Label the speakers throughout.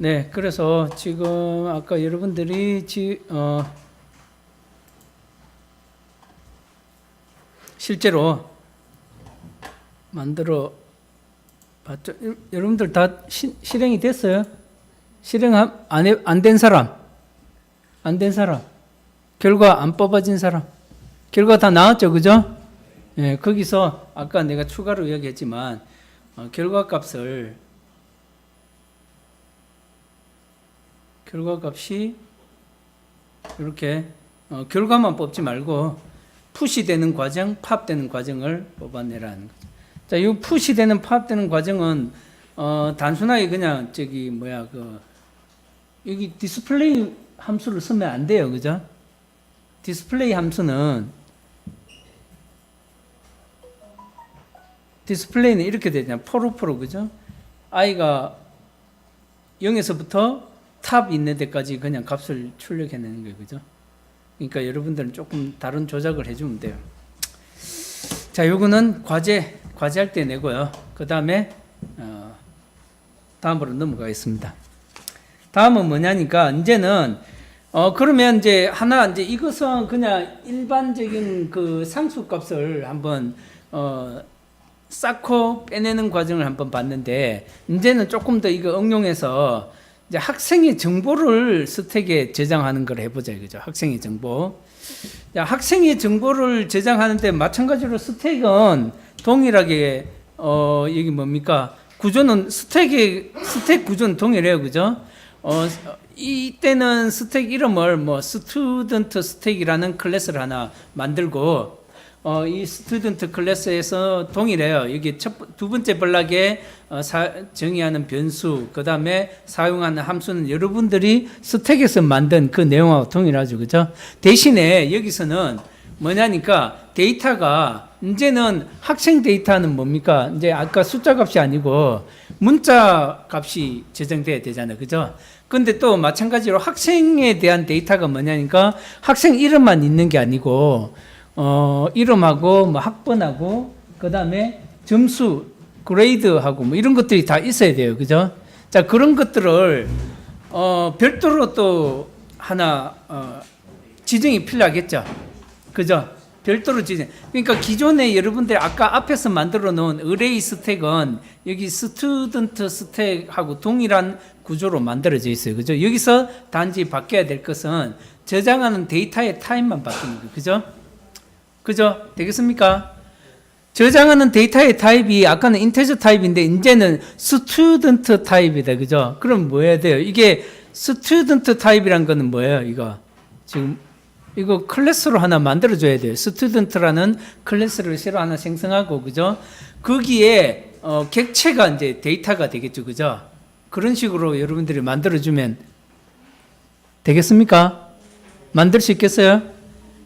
Speaker 1: 네, 그래서 지금 아까 여러분들이 지, 어, 실제로 만들어 봤죠? 여- 여러분들 다 시, 실행이 됐어요? 실행 안된 사람, 안 된 사람, 결과 안 뽑아진 사람, 결과 다 나왔죠, 그죠? 예, 거기서 아까 내가 추가로 이야기했지만 어, 결과 값을 결과 값이 이렇게 어, 결과만 뽑지 말고 푸시 되는 과정, 팝 되는 과정을 뽑아내라는 거죠. 자, 이 푸시 되는 팝 되는 과정은 어, 단순하게 그냥 저기 뭐야 그 여기 디스플레이 함수를 쓰면 안 돼요, 그죠? 디스플레이 함수는 디스플레이는 이렇게 되잖아요. 포로포로 그죠? i가 0에서부터 탑 있는 데까지 그냥 값을 출력해내는 거예요. 그죠? 그러니까 여러분들은 조금 다른 조작을 해주면 돼요. 자, 요거는 과제, 과제할 때 내고요. 그 다음에, 어, 다음으로 넘어가겠습니다. 다음은 뭐냐니까, 이제는, 어, 그러면 이제 하나, 이제 이것은 그냥 일반적인 그 상수 값을 한번, 어, 쌓고 빼내는 과정을 한번 봤는데, 이제는 조금 더 이거 응용해서 이제 학생의 정보를 스택에 저장하는 걸 해보자 이거죠. 학생의 정보. 자, 학생의 정보를 저장하는데 마찬가지로 스택은 동일하게 어 여기 뭡니까 구조는 스택의 스택 구조는 동일해요, 그죠? 어 이때는 스택 이름을 뭐 스튜던트 스택이라는 클래스를 하나 만들고 어, 이 스튜던트 클래스에서 동일해요. 여기 첫, 두 번째 블락에 어, 사, 정의하는 변수, 그 다음에 사용하는 함수는 여러분들이 스택에서 만든 그 내용하고 동일하죠. 그죠? 대신에 여기서는 뭐냐니까 데이터가 이제는 학생 데이터는 뭡니까? 이제 아까 숫자 값이 아니고 문자 값이 저장돼야 되잖아요. 그죠? 근데 또 마찬가지로 학생에 대한 데이터가 뭐냐니까 학생 이름만 있는 게 아니고 어, 이름하고 뭐 학번하고 그다음에 점수 그레이드하고 뭐 이런 것들이 다 있어야 돼요. 그죠? 자, 그런 것들을 어, 별도로 또 하나 어, 지정이 필요하겠죠. 그죠? 별도로 지정. 그러니까 기존에 여러분들이 아까 앞에서 만들어 놓은 의뢰이 스택은 여기 스튜던트 스택하고 동일한 구조로 만들어져 있어요. 그죠? 여기서 단지 바뀌어야 될 것은 저장하는 데이터의 타입만 바뀌는 거예요. 그죠? 그죠? 되겠습니까? 저장하는 데이터의 타입이 아까는 인테저 타입인데 이제는 스튜던트 타입이다. 그죠? 그럼 뭐 해야 돼요? 이게 스튜던트 타입이란 거는 뭐예요? 이거 지금 이거 클래스로 하나 만들어 줘야 돼요. 스튜던트라는 클래스를 새로 하나 생성하고 그죠? 거기에 어, 객체가 이제 데이터가 되겠죠. 그죠? 그런 식으로 여러분들이 만들어 주면 되겠습니까? 만들 수 있겠어요?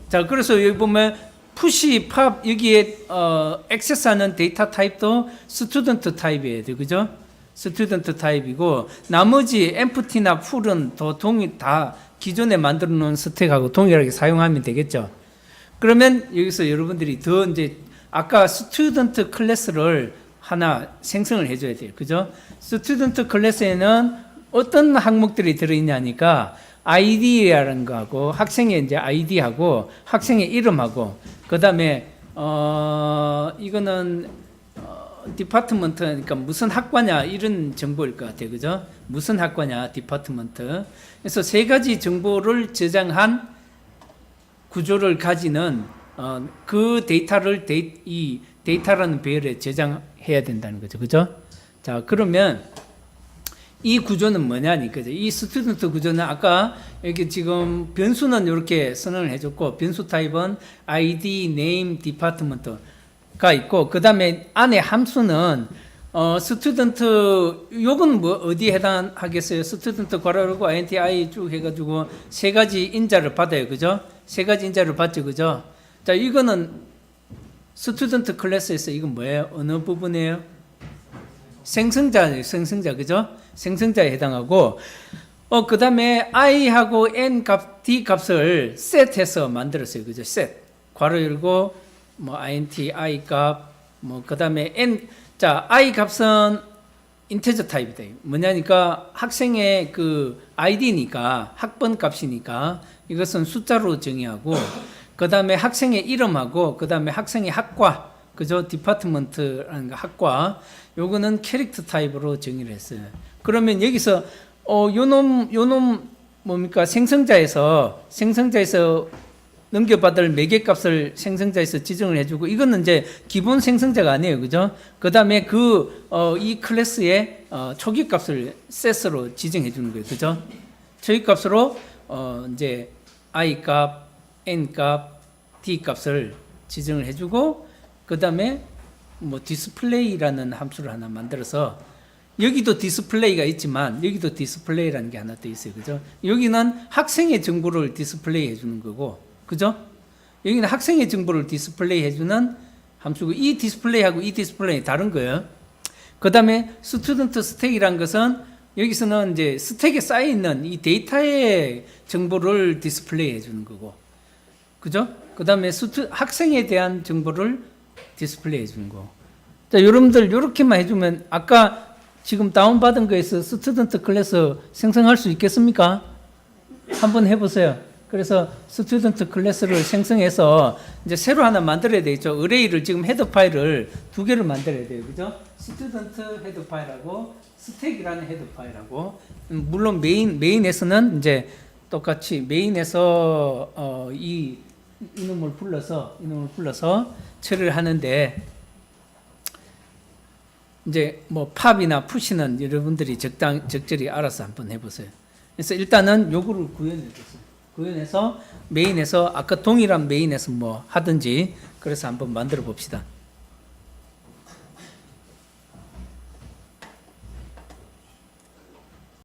Speaker 1: 자, 그래서 여기 보면 푸시, 팝 여기에 어, 액세스하는 데이터 타입도 스튜던트 타입이에요, 그죠? 스튜던트 타입이고 나머지 엠프티나 풀은 더 동일 다 기존에 만들어 놓은 스택하고 동일하게 사용하면 되겠죠. 그러면 여기서 여러분들이 더 이제 아까 스튜던트 클래스를 하나 생성을 해줘야 돼요, 그죠? 스튜던트 클래스에는 어떤 항목들이 들어있냐니까 아이디라는 거하고 학생의 이제 아이디하고 학생의 이름하고 그 다음에 어 이거는 어, 디파트먼트 그러니까 무슨 학과냐 이런 정보일 것 같아요. 그죠? 무슨 학과냐 디파트먼트. 그래서 세 가지 정보를 저장한 구조를 가지는 어, 그 데이터를 데이, 이 데이터라는 배열에 저장해야 된다는 거죠. 그죠? 자, 그러면 이 구조는 뭐냐니까 이 스튜던트 구조는 아까 여기 지금 변수는 이렇게 선언을 해줬고 변수 타입은 ID, name, department가 있고 그 다음에 안에 함수는 어 스튜던트 요건 뭐 어디에 해당하겠어요? 스튜던트 괄호열고 INTI 쭉 해가지고 세 가지 인자를 받아요, 그죠? 세 가지 인자를 받죠, 그죠? 자 이거는 스튜던트 클래스에서 이건 뭐예요? 어느 부분이에요? 생성자, 생성자, 그죠? 생성자에 해당하고, 어, 그 다음에 i하고 n 값, d 값을 셋해서 만들었어요. 그죠? 셋. 괄호 열고, 뭐, int, i 값, 뭐, 그 다음에 n, 자, i 값은 인테저 타입이다. 뭐냐니까 학생의 그 아이디니까 학번 값이니까 이것은 숫자로 정의하고 그 다음에 학생의 이름하고 그 다음에 학생의 학과 그죠 디파트먼트라는 거 학과 요거는 캐릭터 타입으로 정의를 했어요. 그러면 여기서 어 요놈 요놈 뭡니까 생성자에서 생성자에서 넘겨받을 매개값을 생성자에서 지정을 해주고 이거는 이제 기본 생성자가 아니에요, 그죠? 그 다음에 그이 클래스의 어, 초기 값을 셋으로 지정해 주는 거예요, 그죠? 초기 값으로 어, 이제 i 값, n 값, d 값을 지정을 해주고 그 다음에 뭐 디스플레이라는 함수를 하나 만들어서 여기도 디스플레이가 있지만 여기도 디스플레이라는 게 하나 더 있어요. 그죠? 여기는 학생의 정보를 디스플레이 해주는 거고, 그죠? 여기는 학생의 정보를 디스플레이 해주는 함수고, 이 디스플레이하고 이 디스플레이 다른 거예요. 그 다음에 스튜던트 스택이란 것은 여기서는 이제 스택에 쌓여 있는 이 데이터의 정보를 디스플레이 해주는 거고, 그죠? 그 다음에 학생에 대한 정보를 디스플레이 해주는 거. 자, 여러분들 이렇게만 해주면 아까 지금 다운받은 거에서 스튜던트 클래스 생성할 수 있겠습니까? 한번 해보세요. 그래서 스튜던트 클래스를 생성해서 이제 새로 하나 만들어야 되겠죠. 의뢰이를 지금 헤더 파일을 두 개를 만들어야 돼요. 그죠? 스튜던트 헤더 파일하고 스택이라는 헤더 파일하고 음, 물론 메인 메인에서는 이제 똑같이 메인에서 어, 이 이놈을 불러서 이놈을 불러서 처리를 하는데 이제 뭐 팝이나 푸시는 여러분들이 적당 적절히 알아서 한번 해보세요. 그래서 일단은 요거를 구현해 줬어요. 구현해서 메인에서 아까 동일한 메인에서 뭐 하든지 그래서 한번 만들어 봅시다.